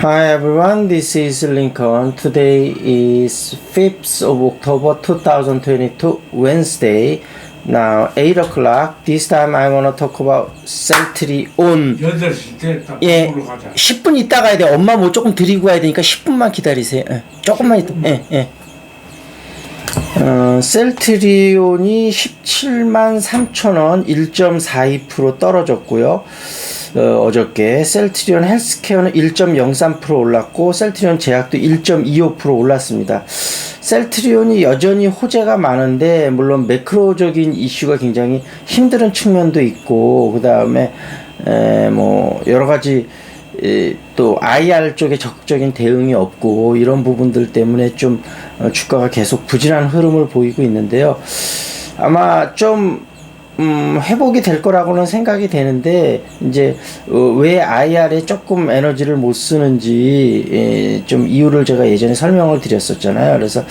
Hi everyone, this is Lincoln. Today is 5th of October 2022, Wednesday. Now 8 o'clock. This time I want to talk about Celtri-on. 8시 됐다. 예, 으로 가자. 10분 있다 가야 돼. 엄마 뭐 조금 드리고 가야 되니까 10분만 기다리세요. 예, 조금만 있다. 예, 예. 어, 셀트리온이 17만 3천 원 1.42% 떨어졌고요. 어, 어저께 셀트리온 헬스케어는 1.03% 올랐고 셀트리온 제약도 1.25% 올랐습니다. 셀트리온이 여전히 호재가 많은데 물론 매크로적인 이슈가 굉장히 힘든 측면도 있고 그 다음에 뭐 여러 가지 에, 또 IR 쪽에 적극적인 대응이 없고 이런 부분들 때문에 좀 어, 주가가 계속 부진한 흐름을 보이고 있는데요. 아마 좀 음, 회복이 될 거라고는 생각이 되는데 이제 어, 왜 IR에 조금 에너지를 못 쓰는지 예, 좀 이유를 제가 예전에 설명을 드렸었잖아요. 그래서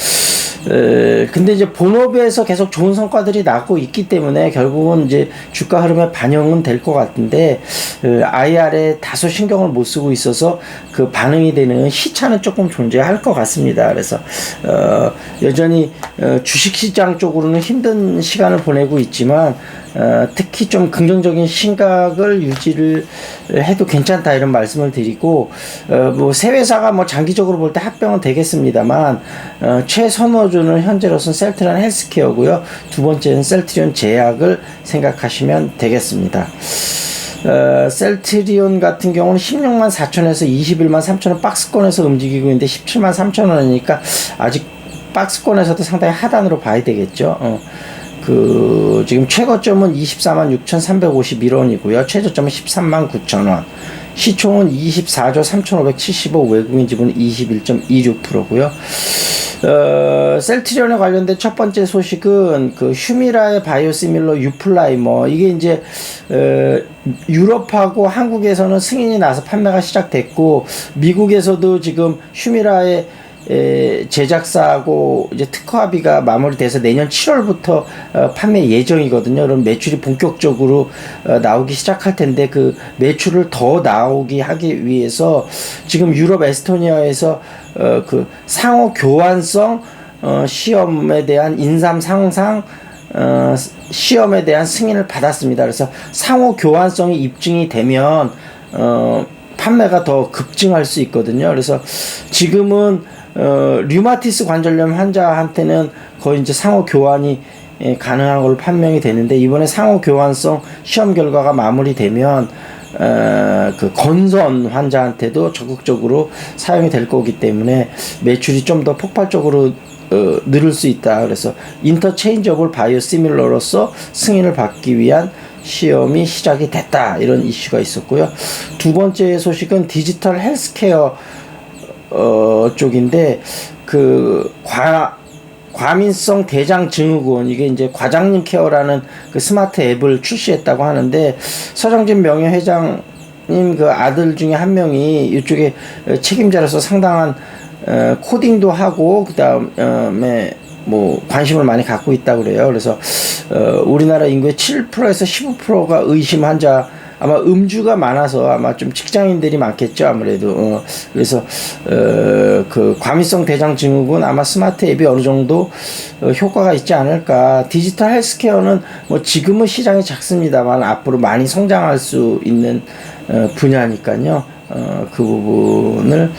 에, 근데 이제 본업에서 계속 좋은 성과들이 나고 있기 때문에 결국은 이제 주가 흐름에 반영은 될 것 같은데 그 IR에 다소 신경을 못 쓰고 있어서 그 반응이 되는 시차는 조금 존재할 것 같습니다. 그래서 어, 여전히 어, 주식시장 쪽으로는 힘든 시간을 보내고 있지만 어, 특히 좀 긍정적인 심각을 유지를 해도 괜찮다 이런 말씀을 드리고 어, 뭐새 회사가 뭐 장기적으로 볼 때 합병은 되겠습니다만 어, 최선호주는 현재로서는 셀트리온 헬스케어고요 두 번째는 셀트리온 제약을 생각하시면 되겠습니다. 어, 셀트리온 같은 경우는 16만 4천에서 21만 3천원 박스권에서 움직이고 있는데 17만 3천원이니까 아직 박스권에서도 상당히 하단으로 봐야 되겠죠. 어. 그 지금 최고점은 24만 6,351원이고요. 최저점은 13만 9천원. 시총은 24조 3,575 외국인 지분 21.26%고요. 어, 셀트리온에 관련된 첫 번째 소식은 그 휴미라의 바이오시밀러 유플라이머 이게 이제 어, 유럽하고 한국에서는 승인이 나서 판매가 시작됐고 미국에서도 지금 휴미라의 에, 제작사하고 이제 특허 합의가 마무리돼서 내년 7월부터 어, 판매 예정이거든요. 그럼 매출이 본격적으로 어, 나오기 시작할 텐데 그 매출을 더 나오게 하기 위해서 지금 유럽 에스토니아에서 어, 그 상호 교환성 어, 시험에 대한 인삼 상상 어, 시험에 대한 승인을 받았습니다. 그래서 상호 교환성이 입증이 되면 어, 판매가 더 급증할 수 있거든요. 그래서 지금은 어, 류마티스 관절염 환자한테는 거의 이제 상호 교환이 예, 가능한 걸로 판명이 되는데 이번에 상호 교환성 시험 결과가 마무리되면 어, 그 건선 환자한테도 적극적으로 사용이 될 거기 때문에 매출이 좀 더 폭발적으로 어, 늘을 수 있다. 그래서 인터체인저블 바이오 시밀러로서 승인을 받기 위한 시험이 시작이 됐다. 이런 이슈가 있었고요. 두 번째 소식은 디지털 헬스케어 어, 쪽인데 그 과, 과민성 대장 증후군 이게 이제 과장님 케어라는 그 스마트 앱을 출시했다고 하는데 서정진 명예회장 님 그 아들 중에 한 명이 이쪽에 책임자로서 상당한 어, 코딩도 하고 그다음에 뭐 관심을 많이 갖고 있다 그래요. 그래서 어, 우리나라 인구의 7%에서 15%가 의심 환자 아마 음주가 많아서 아마 좀 직장인들이 많겠죠 아무래도. 어, 그래서 어, 그 과민성 대장 증후군 아마 스마트 앱이 어느 정도 어, 효과가 있지 않을까. 디지털 헬스케어는 뭐 지금은 시장이 작습니다만 앞으로 많이 성장할 수 있는 어, 분야니까요. 어, 그 부분을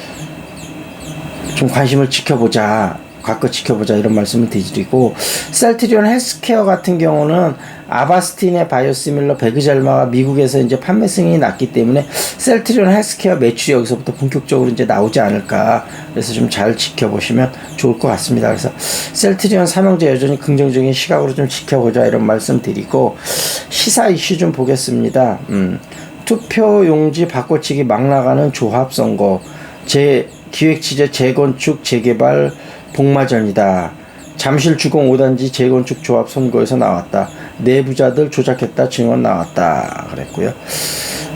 좀 관심을 지켜보자 가껏 지켜보자 이런 말씀을 드리고 셀트리온 헬스케어 같은 경우는 아바스틴의 바이오시밀러 베그젤마가 미국에서 이제 판매 승인이 났기 때문에 셀트리온 헬스케어 매출이 여기서부터 본격적으로 이제 나오지 않을까 그래서 좀 잘 지켜보시면 좋을 것 같습니다. 그래서 셀트리온 삼형제 여전히 긍정적인 시각으로 좀 지켜보자 이런 말씀 드리고 시사 이슈 좀 보겠습니다. 음, 투표 용지 바꿔치기 막 나가는 조합 선거 제 기획 취재 재건축 재개발 복마전이다. 잠실 주공 5단지 재건축 조합 선거에서 나왔다. 내부자들 조작했다 증언 나왔다. 그랬고요.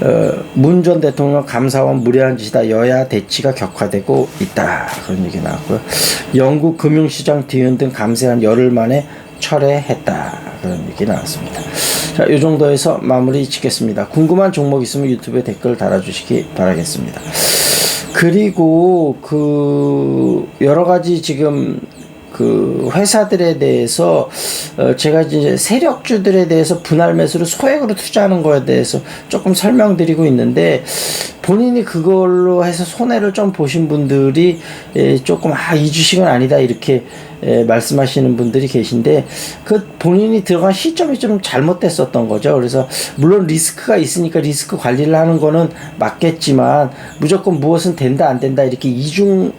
어, 문전 대통령 감사원 무례한 짓이다. 여야 대치가 격화되고 있다. 그런 얘기 나왔고요. 영국 금융시장 뒤흔든 감세 한 열흘 만에 철회했다. 그런 얘기 나왔습니다. 자, 이 정도에서 마무리 짓겠습니다. 궁금한 종목 있으면 유튜브에 댓글 달아주시기 바라겠습니다. 그리고 그 여러 가지 지금 그 회사들에 대해서 어 제가 이제 세력주들에 대해서 분할 매수로 소액으로 투자하는 거에 대해서 조금 설명드리고 있는데 본인이 그걸로 해서 손해를 좀 보신 분들이 에, 조금 아 이 주식은 아니다 이렇게 에, 말씀하시는 분들이 계신데 그 본인이 들어간 시점이 좀 잘못됐었던 거죠. 그래서 물론 리스크가 있으니까 리스크 관리를 하는 거는 맞겠지만 무조건 무엇은 된다 안 된다 이렇게 이중 어,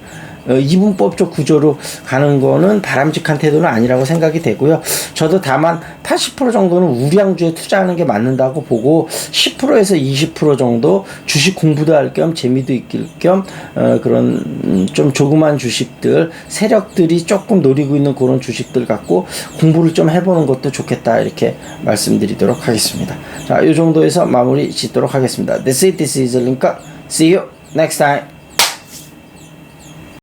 이분법적 구조로 가는 거는 바람직한 태도는 아니라고 생각이 되고요. 저도 다만 80% 정도는 우량주에 투자하는 게 맞는다고 보고 10%에서 20% 정도 주식 공부도 할 겸 재미도 있길 겸 어, 그런 음, 좀 조그만 주식들 세력들이 조금 노리고 있는 그런 주식들 갖고 공부를 좀 해보는 것도 좋겠다 이렇게 말씀드리도록 하겠습니다. 자, 이 정도에서 마무리 짓도록 하겠습니다. This is is Lincoln. See you next time.